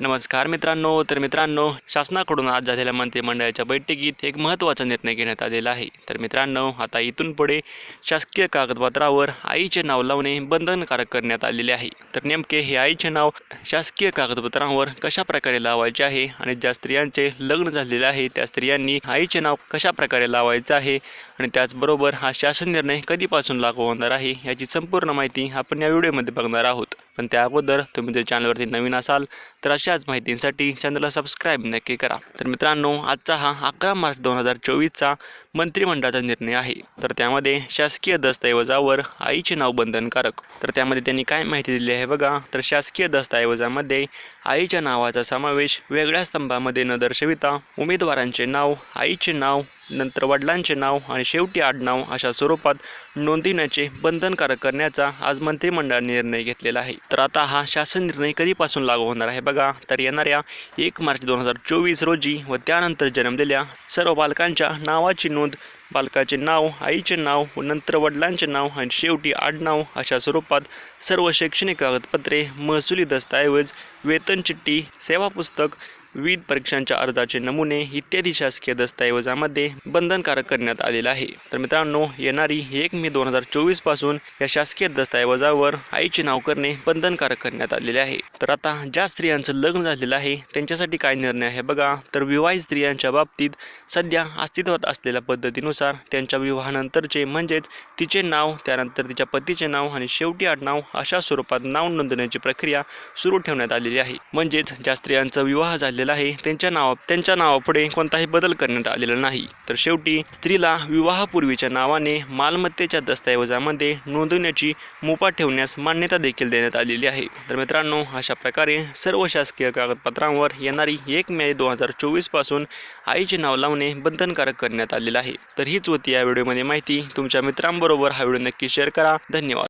नमस्कार मित्रांनो तर मित्रांनो शासनाकडून आज झालेल्या मंत्रिमंडळाच्या बैठकीत एक महत्त्वाचा निर्णय घेण्यात आलेला आहे. तर मित्रांनो आता इथून पुढे शासकीय कागदपत्रावर आईचे नाव लावणे बंधनकारक करण्यात आलेले आहे. तर नेमके हे आईचे नाव शासकीय कागदपत्रांवर कशा प्रकारे लावायचे आहे आणि ज्या स्त्रियांचे लग्न झालेले आहे त्या स्त्रियांनी आईचे नाव कशा प्रकारे लावायचं आहे आणि त्याचबरोबर हा शासन निर्णय कधीपासून लागू होणार आहे याची संपूर्ण माहिती आपण या व्हिडिओमध्ये बघणार आहोत. पण त्या अगोदर तुम्ही जर चॅनलवरती नवीन असाल तर अशाच माहितींसाठी चॅनलला सबस्क्राईब नक्की करा. तर मित्रांनो आजचा हा अकरा मार्च दोन हजार चोवीसचा मंत्रिमंडळाचा निर्णय आहे. तर त्यामध्ये शासकीय दस्तऐवजावर आईचे नाव बंधनकारक. तर त्यामध्ये त्यांनी काय माहिती दिली आहे बघा? तर शासकीय दस्तऐवजामध्ये आईच्या नावाचा समावेश वेगळ्या स्तंभामध्ये न दर्शविता उमेदवारांचे नाव आईचे नाव नंतर वडिलांचे नाव आणि शेवटी आडनाव अशा स्वरूपात नोंदविण्याचे बंधनकारक करण्याचा आज मंत्रिमंडळाने निर्णय घेतलेला आहे. तर आता हा शासन निर्णय कधीपासून लागू होणार आहे बघा. तर येणाऱ्या एक मार्च दोन हजार चोवीस रोजी व त्यानंतर जन्मलेल्या सर्व बालकांच्या नावाची नोंद बालकाचे नाव आईचे नाव व नंतर वडिलांचे नाव आणि शेवटी आडनाव अशा स्वरूपात सर्व शैक्षणिक कागदपत्रे महसुली दस्तऐवज वेतन चिठ्ठी सेवा पुस्तक विविध परीक्षांच्या अर्जाचे नमुने इत्यादी शासकीय दस्तऐवजामध्ये बंधनकारक करण्यात आलेलं आहे. तर मित्रांनो येणारी एक मे दोन हजार चोवीसपासून या शासकीय दस्तऐवजावर आईचे नाव करणे बंधनकारक करण्यात आलेले आहे. तर आता ज्या स्त्रियांचं लग्न झालेलं आहे त्यांच्यासाठी काय निर्णय आहे बघा. तर विवाहित स्त्रियांच्या बाबतीत सध्या अस्तित्वात असलेल्या पद्धतीनुसार त्यांच्या विवाहानंतरचे म्हणजेच तिचे नाव त्यानंतर तिच्या पतीचे नाव आणि शेवटी आडनाव अशा स्वरूपात नाव नोंदवण्याची प्रक्रिया सुरू ठेवण्यात आलेली आहे. म्हणजेच ज्या स्त्रियांचा विवाह झालेला आहे त्यांच्या नावा त्यांच्या नावापुढे कोणताही बदल करण्यात आलेला नाही. तर शेवटी स्त्रीला विवाहापूर्वीच्या नावाने मालमत्तेच्या दस्तऐवजामध्ये नोंदवण्याची मुपा ठेवण्यास मान्यता देखील देण्यात आलेली आहे. तर मित्रांनो अशा प्रकारे सर्व शासकीय कागदपत्रांवर येणारी एक मे दोन हजार चोवीसपासून आईचे नाव लावणे बंधनकारक करण्यात आलेलं आहे. तर हीच होती या व्हिडिओमध्ये माहिती. तुमच्या मित्रांबरोबर हा व्हिडिओ नक्की शेअर करा. धन्यवाद.